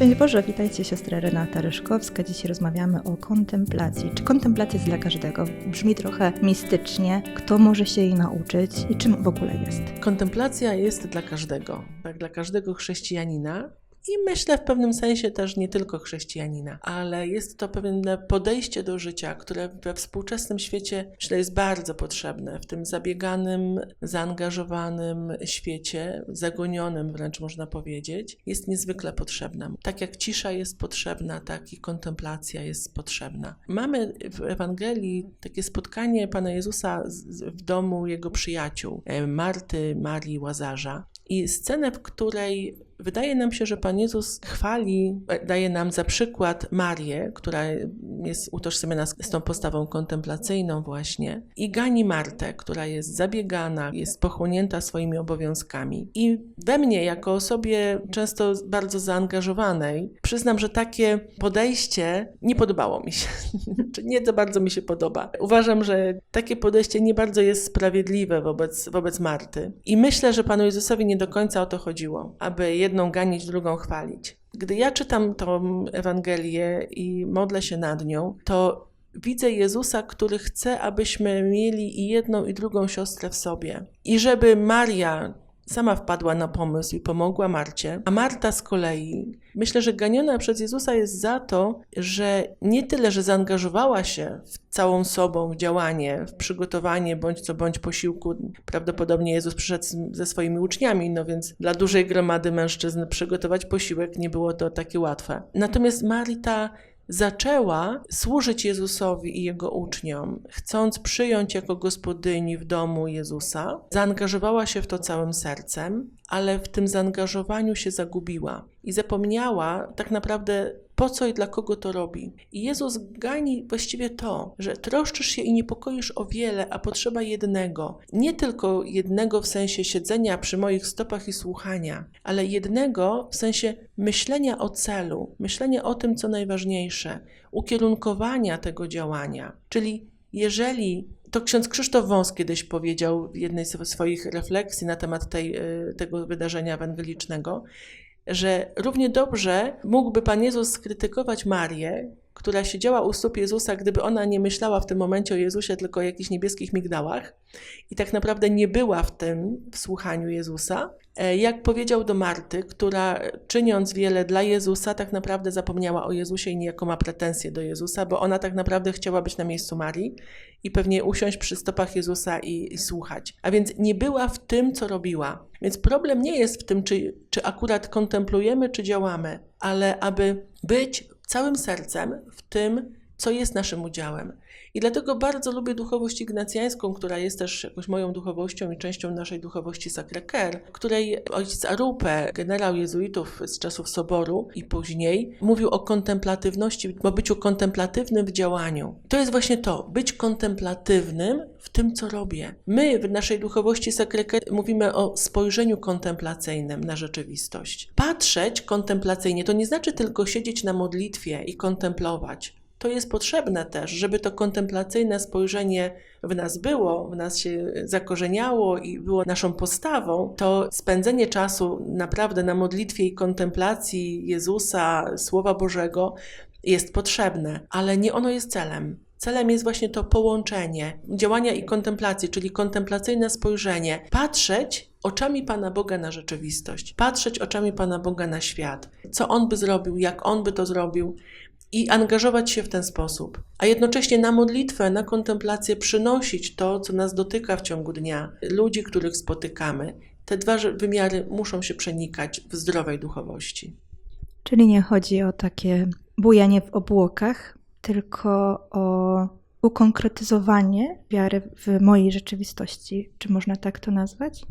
Szczęść Boże, witajcie siostra Renata Ryszkowska. Dzisiaj rozmawiamy o kontemplacji. Czy kontemplacja jest dla każdego? Brzmi trochę mistycznie. Kto może się jej nauczyć i czym w ogóle jest? Kontemplacja jest dla każdego, tak, dla każdego chrześcijanina. I myślę w pewnym sensie też nie tylko chrześcijanina, ale jest to pewne podejście do życia, które we współczesnym świecie myślę jest bardzo potrzebne. W tym zabieganym, zaangażowanym świecie, zagonionym wręcz można powiedzieć, jest niezwykle potrzebna. Tak jak cisza jest potrzebna, tak i kontemplacja jest potrzebna. Mamy w Ewangelii takie spotkanie Pana Jezusa w domu jego przyjaciół, e, Marty, Marii, Łazarza. I scenę, w której wydaje nam się, że Pan Jezus chwali, e, daje nam za przykład Marię, która jest utożsamiana z, tą postawą kontemplacyjną właśnie, i gani Martę, która jest zabiegana, jest pochłonięta swoimi obowiązkami. I we mnie, jako osobie często bardzo zaangażowanej, przyznam, że takie podejście nie podobało mi się. Czy nie to bardzo mi się podoba. Uważam, że takie podejście nie bardzo jest sprawiedliwe wobec, wobec Marty. I myślę, że Panu Jezusowi nie do końca o to chodziło, aby jedną ganić, drugą chwalić. Gdy ja czytam tą Ewangelię i modlę się nad nią, to widzę Jezusa, który chce, abyśmy mieli i jedną, i drugą siostrę w sobie. I żeby Maria sama wpadła na pomysł i pomogła Marcie, a Marta z kolei, myślę, że ganiona przez Jezusa jest za to, że nie tyle, że zaangażowała się w całą sobą w działanie, w przygotowanie bądź co bądź posiłku. Prawdopodobnie Jezus przyszedł ze swoimi uczniami, no więc dla dużej gromady mężczyzn przygotować posiłek nie było to takie łatwe. Natomiast Marita zaczęła służyć Jezusowi i jego uczniom, chcąc przyjąć jako gospodyni w domu Jezusa, zaangażowała się w to całym sercem, ale w tym zaangażowaniu się zagubiła i zapomniała tak naprawdę po co i dla kogo to robi. I Jezus gani właściwie to, że troszczysz się i niepokoisz o wiele, a potrzeba jednego. Nie tylko jednego w sensie siedzenia przy moich stopach i słuchania, ale jednego w sensie myślenia o celu, myślenia o tym, co najważniejsze, ukierunkowania tego działania. Czyli jeżeli to ksiądz Krzysztof Wąs kiedyś powiedział w jednej z swoich refleksji na temat tej, y, tego wydarzenia ewangelicznego, że równie dobrze mógłby Pan Jezus skrytykować Marię, która siedziała u stóp Jezusa, gdyby ona nie myślała w tym momencie o Jezusie, tylko o jakichś niebieskich migdałach i tak naprawdę nie była w tym w słuchaniu Jezusa, e, jak powiedział do Marty, która czyniąc wiele dla Jezusa, tak naprawdę zapomniała o Jezusie i niejako ma pretensje do Jezusa, bo ona tak naprawdę chciała być na miejscu Marii i pewnie usiąść przy stopach Jezusa i, i słuchać. A więc nie była w tym, co robiła. Więc problem nie jest w tym, czy, czy akurat kontemplujemy, czy działamy, ale aby być całym sercem w tym, co jest naszym udziałem. I dlatego bardzo lubię duchowość ignacjańską, która jest też jakoś moją duchowością i częścią naszej duchowości Sacré-Cœur, której ojciec Arupe, generał jezuitów z czasów Soboru i później, mówił o kontemplatywności, o byciu kontemplatywnym w działaniu. To jest właśnie to, być kontemplatywnym w tym, co robię. My w naszej duchowości Sacré-Cœur mówimy o spojrzeniu kontemplacyjnym na rzeczywistość. Patrzeć kontemplacyjnie to nie znaczy tylko siedzieć na modlitwie i kontemplować to jest potrzebne też, żeby to kontemplacyjne spojrzenie w nas było, w nas się zakorzeniało i było naszą postawą, to spędzenie czasu naprawdę na modlitwie i kontemplacji Jezusa, Słowa Bożego jest potrzebne, ale nie ono jest celem. Celem jest właśnie to połączenie działania i kontemplacji, czyli kontemplacyjne spojrzenie. Patrzeć oczami Pana Boga na rzeczywistość, patrzeć oczami Pana Boga na świat. Co On by zrobił, jak On by to zrobił, i angażować się w ten sposób, a jednocześnie na modlitwę, na kontemplację przynosić to, co nas dotyka w ciągu dnia, ludzi, których spotykamy. Te dwa wymiary muszą się przenikać w zdrowej duchowości. Czyli nie chodzi o takie bujanie w obłokach, tylko o ukonkretyzowanie wiary w mojej rzeczywistości. Czy można tak to nazwać?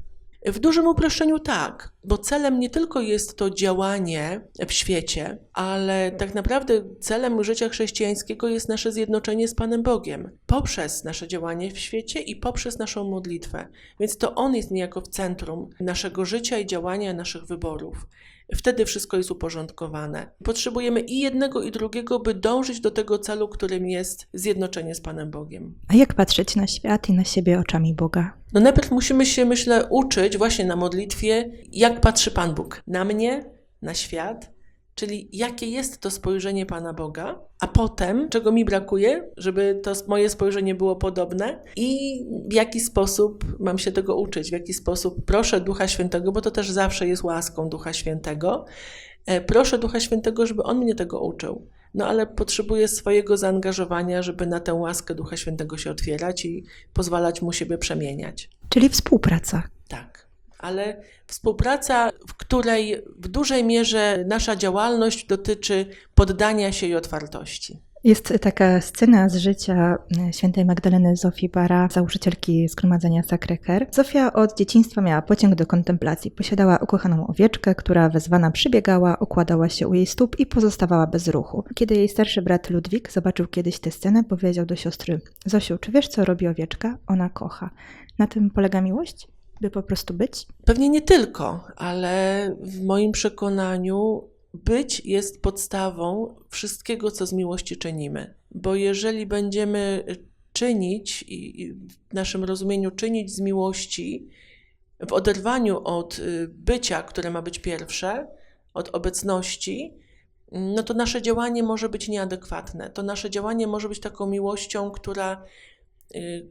W dużym uproszczeniu tak, bo celem nie tylko jest to działanie w świecie, ale tak naprawdę celem życia chrześcijańskiego jest nasze zjednoczenie z Panem Bogiem poprzez nasze działanie w świecie i poprzez naszą modlitwę. Więc to On jest niejako w centrum naszego życia i działania, naszych wyborów. Wtedy wszystko jest uporządkowane. Potrzebujemy i jednego, i drugiego, by dążyć do tego celu, którym jest zjednoczenie z Panem Bogiem. A jak patrzeć na świat i na siebie oczami Boga? No najpierw musimy się, myślę, uczyć właśnie na modlitwie, jak patrzy Pan Bóg na mnie, na świat, czyli jakie jest to spojrzenie Pana Boga, a potem, czego mi brakuje, żeby to moje spojrzenie było podobne i w jaki sposób mam się tego uczyć, w jaki sposób proszę Ducha Świętego, bo to też zawsze jest łaską Ducha Świętego, e, proszę Ducha Świętego, żeby On mnie tego uczył. No ale potrzebuję swojego zaangażowania, żeby na tę łaskę Ducha Świętego się otwierać i pozwalać Mu siebie przemieniać. Czyli współpraca. Tak, ale współpraca, w której w dużej mierze nasza działalność dotyczy poddania się i otwartości. Jest taka scena z życia e, świętej Magdaleny Zofii Bara, założycielki Zgromadzenia Sacré-Cœur. Zofia od dzieciństwa miała pociąg do kontemplacji. Posiadała ukochaną owieczkę, która wezwana przybiegała, układała się u jej stóp i pozostawała bez ruchu. Kiedy jej starszy brat Ludwik zobaczył kiedyś tę scenę, powiedział do siostry: Zosiu, czy wiesz, co robi owieczka? Ona kocha. Na tym polega miłość? By po prostu być? Pewnie nie tylko, ale w moim przekonaniu być jest podstawą wszystkiego, co z miłości czynimy. Bo jeżeli będziemy czynić i w naszym rozumieniu czynić z miłości w oderwaniu od y, bycia, które ma być pierwsze, od obecności, no to nasze działanie może być nieadekwatne. To nasze działanie może być taką miłością, która, y,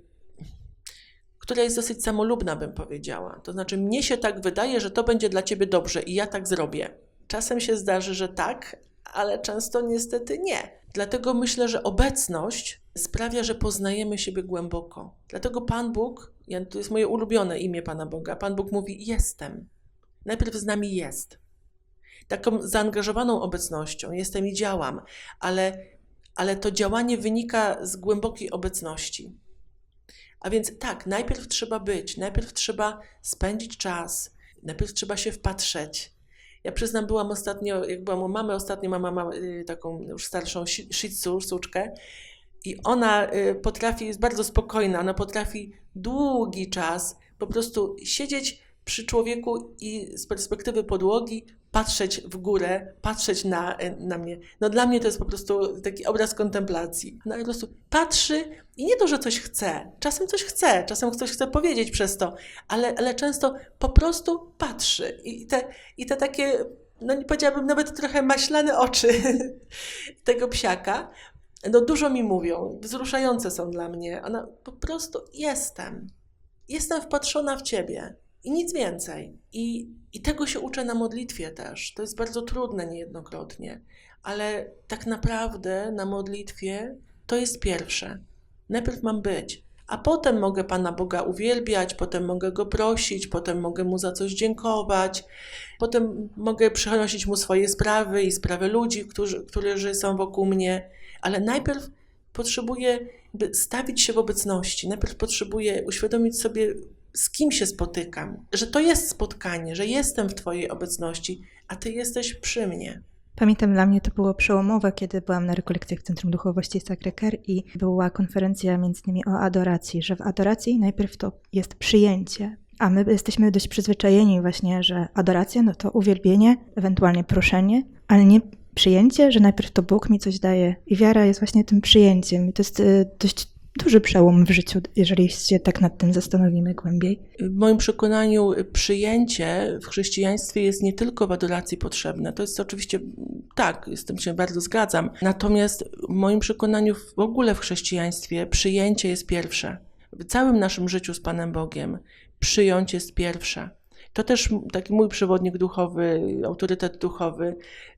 która jest dosyć samolubna, bym powiedziała. To znaczy, mnie się tak wydaje, że to będzie dla ciebie dobrze i ja tak zrobię. Czasem się zdarzy, że tak, ale często niestety nie. Dlatego myślę, że obecność sprawia, że poznajemy siebie głęboko. Dlatego Pan Bóg, to jest moje ulubione imię Pana Boga, Pan Bóg mówi: Jestem. Najpierw z nami jest. Taką zaangażowaną obecnością jestem i działam, ale, ale to działanie wynika z głębokiej obecności. A więc tak, najpierw trzeba być, najpierw trzeba spędzić czas, najpierw trzeba się wpatrzeć, ja przyznam, byłam ostatnio, jak byłam u mamy, ostatnio mama ma y, taką już starszą shih tzu, suczkę. I ona y, potrafi, jest bardzo spokojna, ona potrafi długi czas po prostu siedzieć przy człowieku i z perspektywy podłogi patrzeć w górę, patrzeć na, na mnie. No dla mnie to jest po prostu taki obraz kontemplacji. No po prostu patrzy i nie to, że coś chce. Czasem coś chce, czasem coś chce powiedzieć przez to, ale, ale często po prostu patrzy. I te, i te takie, no nie powiedziałabym nawet trochę maślane oczy tego psiaka, no dużo mi mówią, wzruszające są dla mnie. Ona po prostu jestem. Jestem wpatrzona w ciebie. I nic więcej. I, I tego się uczę na modlitwie też. To jest bardzo trudne niejednokrotnie, ale tak naprawdę na modlitwie to jest pierwsze. Najpierw mam być, a potem mogę Pana Boga uwielbiać, potem mogę Go prosić, potem mogę Mu za coś dziękować, potem mogę przynosić Mu swoje sprawy i sprawy ludzi, którzy, którzy są wokół mnie, ale najpierw potrzebuję stawić się w obecności, najpierw potrzebuję uświadomić sobie z kim się spotykam, że to jest spotkanie, że jestem w Twojej obecności, a Ty jesteś przy mnie. Pamiętam, dla mnie to było przełomowe, kiedy byłam na rekolekcjach Centrum Duchowości Sacré-Cœur i była konferencja między innymi o adoracji, że w adoracji najpierw to jest przyjęcie, a my jesteśmy dość przyzwyczajeni właśnie, że adoracja no to uwielbienie, ewentualnie proszenie, ale nie przyjęcie, że najpierw to Bóg mi coś daje i wiara jest właśnie tym przyjęciem. I to jest y, dość duży przełom w życiu, jeżeli się tak nad tym zastanowimy głębiej. W moim przekonaniu przyjęcie w chrześcijaństwie jest nie tylko w adoracji potrzebne. To jest oczywiście tak, z tym się bardzo zgadzam. Natomiast w moim przekonaniu w ogóle w chrześcijaństwie przyjęcie jest pierwsze. W całym naszym życiu z Panem Bogiem przyjąć jest pierwsze. To też taki mój przewodnik duchowy, autorytet duchowy,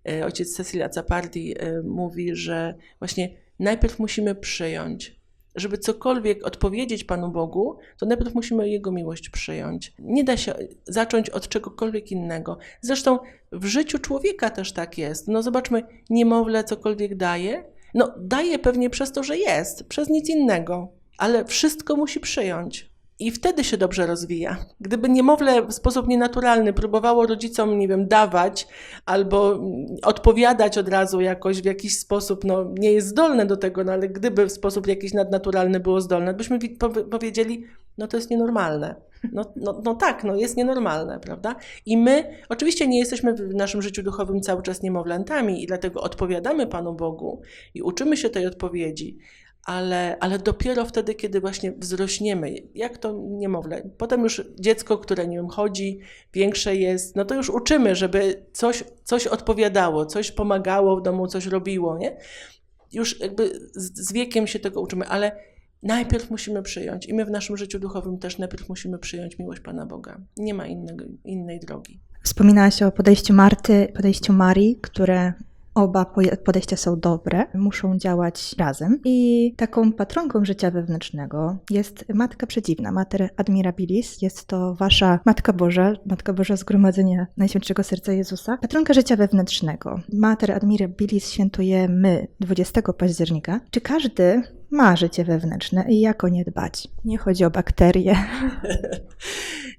e, ojciec Cecilia Zapardi e, mówi, że właśnie najpierw musimy przyjąć, żeby cokolwiek odpowiedzieć Panu Bogu, to najpierw musimy Jego miłość przyjąć. Nie da się zacząć od czegokolwiek innego. Zresztą w życiu człowieka też tak jest. No zobaczmy, niemowlę cokolwiek daje. No daje pewnie przez to, że jest, przez nic innego, ale wszystko musi przyjąć i wtedy się dobrze rozwija. Gdyby niemowlę w sposób nienaturalny próbowało rodzicom, nie wiem, dawać albo odpowiadać od razu jakoś w jakiś sposób, no nie jest zdolne do tego, no ale gdyby w sposób jakiś nadnaturalny było zdolne, byśmy powiedzieli, no to jest nienormalne. No, no, no tak, no jest nienormalne, prawda? I my oczywiście nie jesteśmy w naszym życiu duchowym cały czas niemowlętami i dlatego odpowiadamy Panu Bogu i uczymy się tej odpowiedzi, ale, ale dopiero wtedy, kiedy właśnie wzrośniemy, jak to niemowlę. Potem już dziecko, które nie wiem, chodzi, większe jest, no to już uczymy, żeby coś, coś odpowiadało, coś pomagało w domu, coś robiło, nie? Już jakby z, z wiekiem się tego uczymy, ale najpierw musimy przyjąć i my w naszym życiu duchowym też najpierw musimy przyjąć miłość Pana Boga. Nie ma innego, innej drogi. Wspominałaś o podejściu Marty, podejściu Marii, które oba podejścia są dobre, muszą działać razem. I taką patronką życia wewnętrznego jest Matka Przedziwna, Mater Admirabilis. Jest to wasza Matka Boża, Matka Boża Zgromadzenia Najświętszego Serca Jezusa. Patronka życia wewnętrznego. Mater Admirabilis świętujemy 20 października. Czy każdy ma życie wewnętrzne i jak o nie dbać? Nie chodzi o bakterie.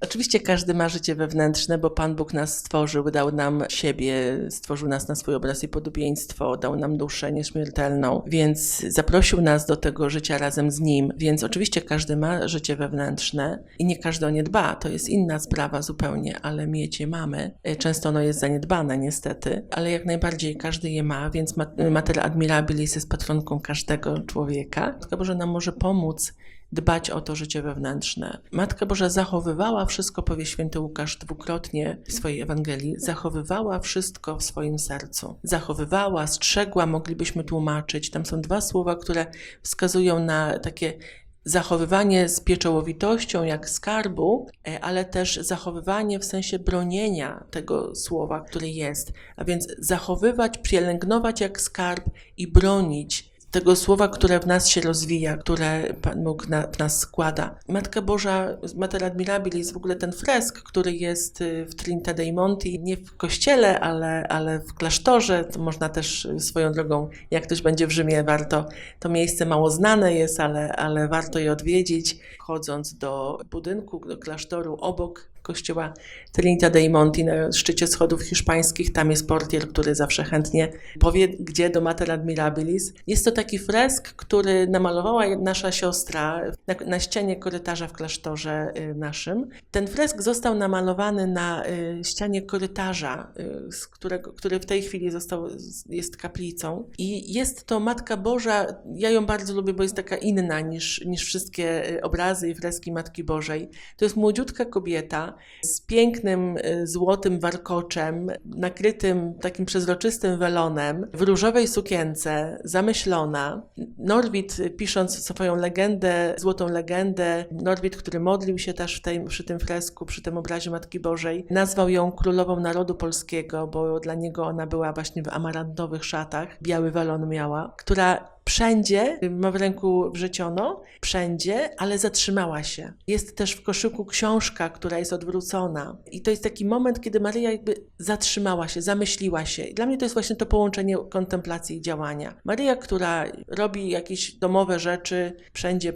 Oczywiście każdy ma życie wewnętrzne, bo Pan Bóg nas stworzył, dał nam siebie, stworzył nas na swój obraz i podobieństwo, dał nam duszę nieśmiertelną, więc zaprosił nas do tego życia razem z Nim. Więc oczywiście każdy ma życie wewnętrzne i nie każdy o nie dba. To jest inna sprawa zupełnie, ale mieć je mamy. E, Często ono jest zaniedbane niestety, ale jak najbardziej każdy je ma, więc mat- Mater Admirabilis jest patronką każdego człowieka. Matka Boże nam może pomóc dbać o to życie wewnętrzne. Matka Boża zachowywała wszystko, powie święty Łukasz dwukrotnie w swojej Ewangelii, zachowywała wszystko w swoim sercu. Zachowywała, strzegła, moglibyśmy tłumaczyć. Tam są dwa słowa, które wskazują na takie zachowywanie z pieczołowitością jak skarbu, e, ale też zachowywanie w sensie bronienia tego słowa, które jest. A więc zachowywać, pielęgnować jak skarb i bronić tego słowa, które w nas się rozwija, które Pan Bóg na, w nas składa. Matka Boża, Mater Admirabilis, w ogóle ten fresk, który jest y, w Trinita dei Monti, nie w kościele, ale, ale w klasztorze, to można też y, swoją drogą, jak ktoś będzie w Rzymie, warto, to miejsce mało znane jest, ale, ale warto je odwiedzić, chodząc do budynku, do klasztoru obok kościoła Trinita dei Monti na szczycie schodów hiszpańskich. Tam jest portier, który zawsze chętnie powie, gdzie do Mater Admirabilis. Jest to taki fresk, który namalowała nasza siostra na, na ścianie korytarza w klasztorze y, naszym. Ten fresk został namalowany na y, ścianie korytarza, y, z którego, który w tej chwili został, jest kaplicą. I jest to Matka Boża, ja ją bardzo lubię, bo jest taka inna niż, niż wszystkie obrazy i freski Matki Bożej. To jest młodziutka kobieta, z pięknym y, złotym warkoczem, nakrytym takim przezroczystym welonem, w różowej sukience, zamyślona. Norwid, y, pisząc swoją legendę, złotą legendę, Norwid, który modlił się też w tej, przy tym fresku, przy tym obrazie Matki Bożej, nazwał ją królową narodu polskiego, bo dla niego ona była właśnie w amarantowych szatach, biały welon miała, która wszędzie, ma w ręku wrzeciono, wszędzie, ale zatrzymała się. Jest też w koszyku książka, która jest odwrócona. I to jest taki moment, kiedy Maryja jakby zatrzymała się, zamyśliła się. I dla mnie to jest właśnie to połączenie kontemplacji i działania. Maryja, która robi jakieś domowe rzeczy, wszędzie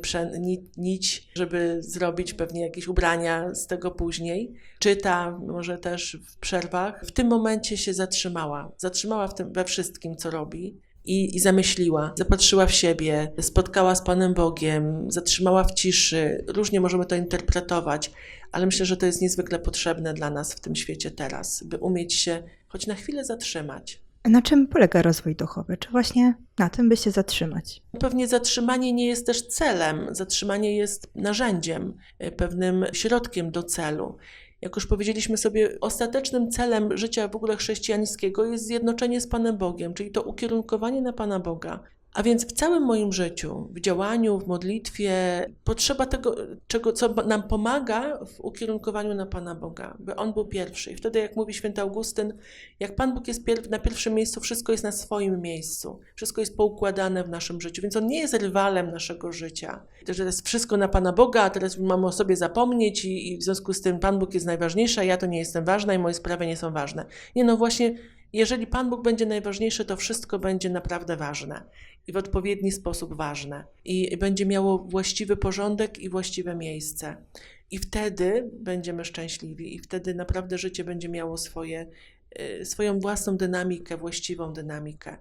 nić, żeby zrobić pewnie jakieś ubrania z tego później, czyta, może też w przerwach, w tym momencie się zatrzymała. Zatrzymała w tym, we wszystkim, co robi i, i zamyśliła, zapatrzyła w siebie, spotkała z Panem Bogiem, zatrzymała w ciszy. Różnie możemy to interpretować, ale myślę, że to jest niezwykle potrzebne dla nas w tym świecie teraz, by umieć się choć na chwilę zatrzymać. Na czym polega rozwój duchowy? Czy właśnie na tym, by się zatrzymać? Pewnie zatrzymanie nie jest też celem, zatrzymanie jest narzędziem, y, pewnym środkiem do celu. Jak już powiedzieliśmy sobie, ostatecznym celem życia w ogóle chrześcijańskiego jest zjednoczenie z Panem Bogiem, czyli to ukierunkowanie na Pana Boga. A więc w całym moim życiu, w działaniu, w modlitwie, potrzeba tego, czego, co nam pomaga w ukierunkowaniu na Pana Boga, by On był pierwszy. I wtedy, jak mówi święty Augustyn, jak Pan Bóg jest na pierwszym miejscu, wszystko jest na swoim miejscu. Wszystko jest poukładane w naszym życiu, więc On nie jest rywalem naszego życia. To, że jest wszystko na Pana Boga, a teraz mamy o sobie zapomnieć i, i w związku z tym Pan Bóg jest najważniejszy, a ja to nie jestem ważna i moje sprawy nie są ważne. Nie, no właśnie jeżeli Pan Bóg będzie najważniejszy, to wszystko będzie naprawdę ważne i w odpowiedni sposób ważne i będzie miało właściwy porządek i właściwe miejsce. I wtedy będziemy szczęśliwi, i wtedy naprawdę życie będzie miało swoje swoją własną dynamikę, właściwą dynamikę.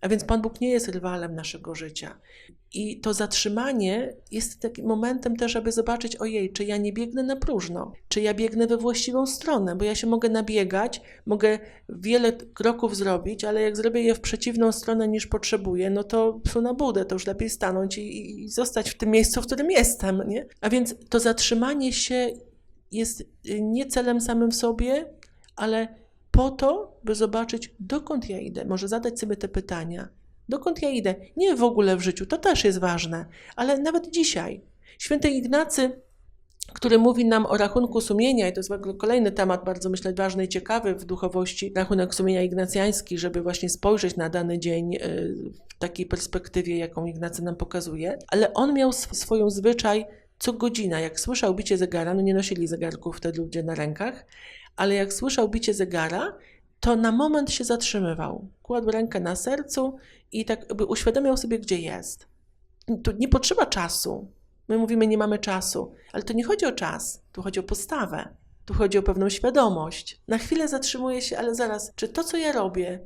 A więc Pan Bóg nie jest rywalem naszego życia. I to zatrzymanie jest takim momentem też, aby zobaczyć, ojej, czy ja nie biegnę na próżno, czy ja biegnę we właściwą stronę, bo ja się mogę nabiegać, mogę wiele kroków zrobić, ale jak zrobię je w przeciwną stronę niż potrzebuję, no to psu na budę, to już lepiej stanąć i, i zostać w tym miejscu, w którym jestem, nie? A więc to zatrzymanie się jest y, nie celem samym w sobie, ale po to, by zobaczyć, dokąd ja idę. Może zadać sobie te pytania. Dokąd ja idę? Nie w ogóle w życiu, to też jest ważne, ale nawet dzisiaj. Święty Ignacy, który mówi nam o rachunku sumienia, i to jest kolejny temat bardzo, myślę, ważny i ciekawy w duchowości, rachunek sumienia ignacjański, żeby właśnie spojrzeć na dany dzień y, w takiej perspektywie, jaką Ignacy nam pokazuje, ale on miał sw- swoją zwyczaj co godzina, jak słyszał bicie zegara, no nie nosili zegarków wtedy ludzie na rękach, ale jak słyszał bicie zegara, to na moment się zatrzymywał. Kładł rękę na sercu i tak jakby uświadamiał sobie, gdzie jest. Tu nie potrzeba czasu. My mówimy, nie mamy czasu, ale to nie chodzi o czas, tu chodzi o postawę, tu chodzi o pewną świadomość. Na chwilę zatrzymuje się, ale zaraz, czy to, co ja robię,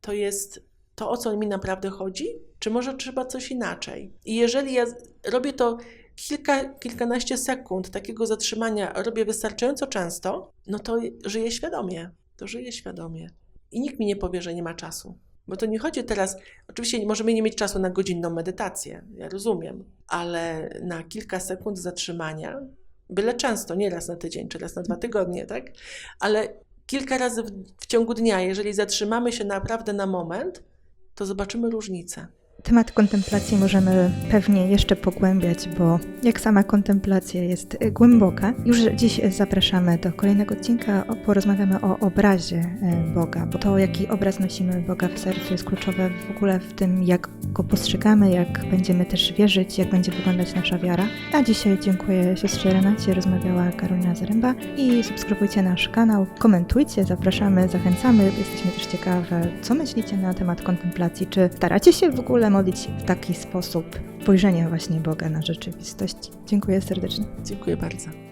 to jest to, o co mi naprawdę chodzi, czy może trzeba coś inaczej? I jeżeli ja robię to kilka, kilkanaście sekund takiego zatrzymania, robię wystarczająco często, no to żyję świadomie. To żyję świadomie. I nikt mi nie powie, że nie ma czasu. Bo to nie chodzi teraz, oczywiście możemy nie mieć czasu na godzinną medytację, ja rozumiem, ale na kilka sekund zatrzymania, byle często, nie raz na tydzień czy raz na dwa tygodnie, tak? Ale kilka razy w, w ciągu dnia, jeżeli zatrzymamy się naprawdę na moment, to zobaczymy różnicę. Temat kontemplacji możemy pewnie jeszcze pogłębiać, bo jak sama kontemplacja jest głęboka. Już dziś zapraszamy do kolejnego odcinka, porozmawiamy o obrazie y, Boga, bo to, jaki obraz nosimy Boga w sercu, jest kluczowe w ogóle w tym, jak go postrzegamy, jak będziemy też wierzyć, jak będzie wyglądać nasza wiara. A dzisiaj dziękuję siostrze Renacie, rozmawiała Karolina Zaręba i subskrybujcie nasz kanał, komentujcie, zapraszamy, zachęcamy. Jesteśmy też ciekawe, co myślicie na temat kontemplacji, czy staracie się w ogóle modlić się w taki sposób spojrzenia właśnie Boga na rzeczywistość. Dziękuję serdecznie. Dziękuję bardzo.